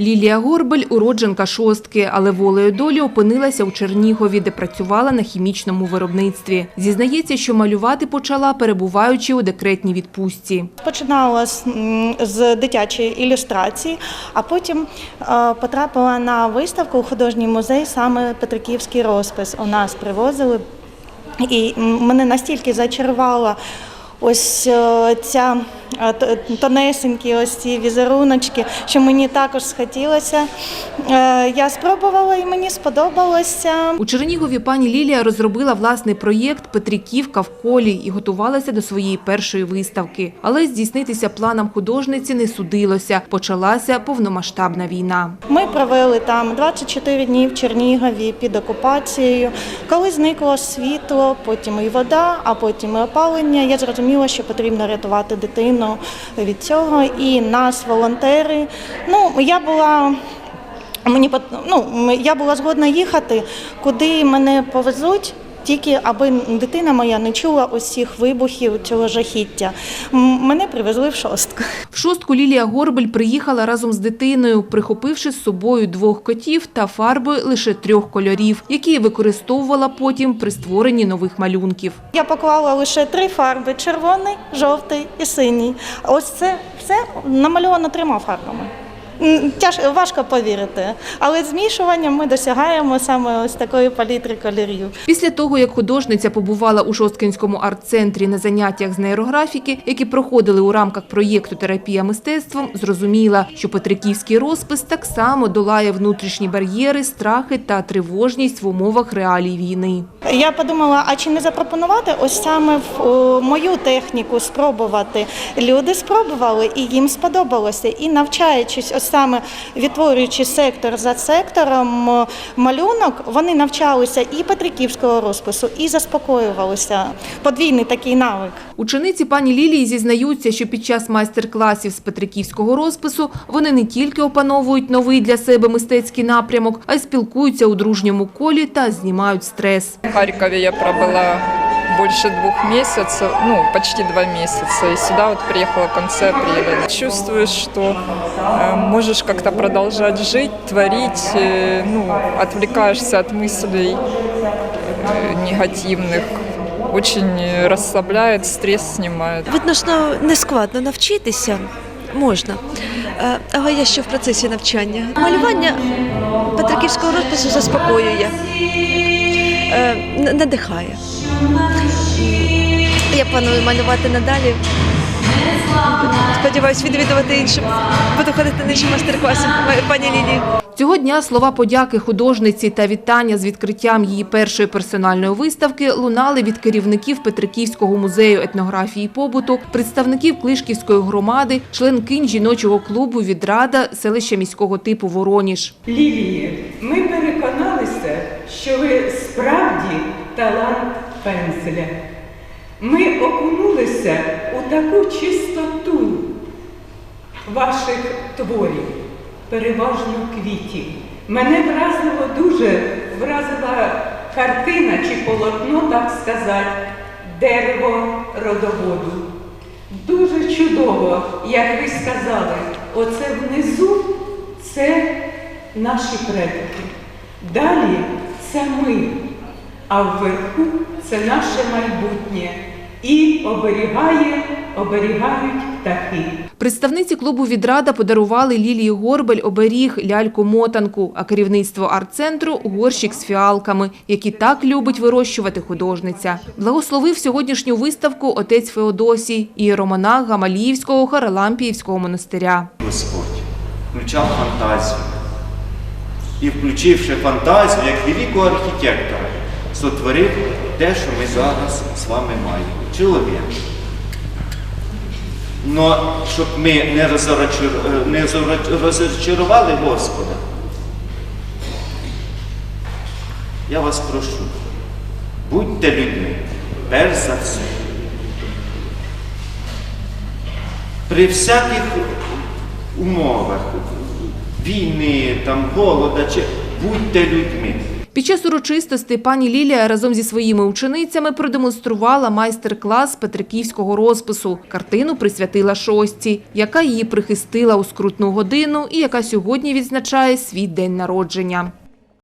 Лілія Горбель – уродженка шостки, але волею долі опинилася у Чернігові, де працювала на хімічному виробництві. Зізнається, що малювати почала, перебуваючи у декретній відпустці. Починала з, дитячої ілюстрації, а потім е, потрапила на виставку у художній музей, саме Петриківський розпис. У нас привозили. І мене настільки зачарувала ось е, ця тонесенькі ось ці візеруночки, що мені також схотілося. Е, Я спробувала і мені сподобалося. У Чернігові пані Лілія розробила власний проєкт «Петриківка в колі» і готувалася до своєї першої виставки. Але здійснитися планам художниці не судилося. Почалася повномасштабна війна. Ми провели там 24 дні в Чернігові під окупацією. Коли зникло світло, потім і вода, а потім і опалення, я зрозуміла, що потрібно рятувати дитину від цього. І нас, волонтери. Ну, я була. Мені ну, я була згодна їхати, куди мене повезуть. Тільки аби дитина моя не чула усіх вибухів цього жахіття. Мене привезли в шостку. В шостку Лілія Горбель приїхала разом з дитиною, прихопивши з собою двох котів та фарби лише трьох кольорів, які використовувала потім при створенні нових малюнків. Я поклала лише три фарби: червоний, жовтий і синій. Ось це все намальовано трьома фарбами. М, Тяж важко повірити, але змішуванням ми досягаємо саме ось такої палітри кольорів. Після того, як художниця побувала у Шосткинському арт-центрі на заняттях з нейрографіки, які проходили у рамках проєкту Терапія мистецтвом, зрозуміла, що Петриківський розпис так само долає внутрішні бар'єри, страхи та тривожність в умовах реалій війни. Я подумала, а чи не запропонувати ось саме в мою техніку спробувати. Люди спробували і їм сподобалося. І навчаючись, ось саме відтворюючи сектор за сектором малюнок, вони навчалися і Петриківського розпису, і заспокоювалися. Подвійний такий навик. Учениці пані Лілії зізнаються, що під час майстер-класів з Петриківського розпису вони не тільки опановують новий для себе мистецький напрямок, а й спілкуються у дружньому колі та знімають стрес. В Харькове я пробыла больше двух месяцев, ну, почти два месяца. И сюда вот приехала в конце апреля. Чувствуешь, что э, можешь как-то продолжать жить, творить, э, ну, отвлекаешься от мыслей э, негативных. Очень э, расслабляет, стресс снимает. Відносно нескладно навчитися можна, Е, але я ще в процесі навчання. Малювання Петриківського розпису заспокоює, Е, надихає. Я планую малювати надалі. Сподіваюсь, відвідувати інші. Буду ходити на інші майстер-класи пані Лілії. Цього дня слова подяки художниці та вітання з відкриттям її першої персональної виставки лунали від керівників Петриківського музею етнографії і побуту, представників Клишківської громади, членкинь жіночого клубу «Відрада» селища міського типу Вороніж. Лілії, що ви справді талант пензеля. Ми окунулися у таку чистоту ваших творів, переважно квітів. Мене вразило дуже, вразила картина чи полотно, так сказати, дерево родоводу. Дуже чудово, як ви сказали, оце внизу це наші предки. Далі це ми, а вверху це наше майбутнє. І оберігає, оберігають птахи. Представниці клубу «Відрада» подарували Лілії Горбель оберіг ляльку-мотанку, а керівництво арт-центру – горщик з фіалками, які так любить вирощувати художниця. Благословив сьогоднішню виставку отець Феодосій, ієромонах Гамаліївського Харалампіївського монастиря. Господь включав фантазію. І включивши фантазію як великого архітектора, сотворив те, що ми зараз з вами маємо. Чоловік. Но щоб ми не, розорочар- не зора- розчарували Господа, я вас прошу, будьте людьми, перш за все. При всяких умовах війни, там, голода, чи будьте людьми. Під час урочистостей пані Лілія разом зі своїми ученицями продемонструвала майстер-клас петриківського розпису. Картину присвятила шості, яка її прихистила у скрутну годину і яка сьогодні відзначає свій день народження.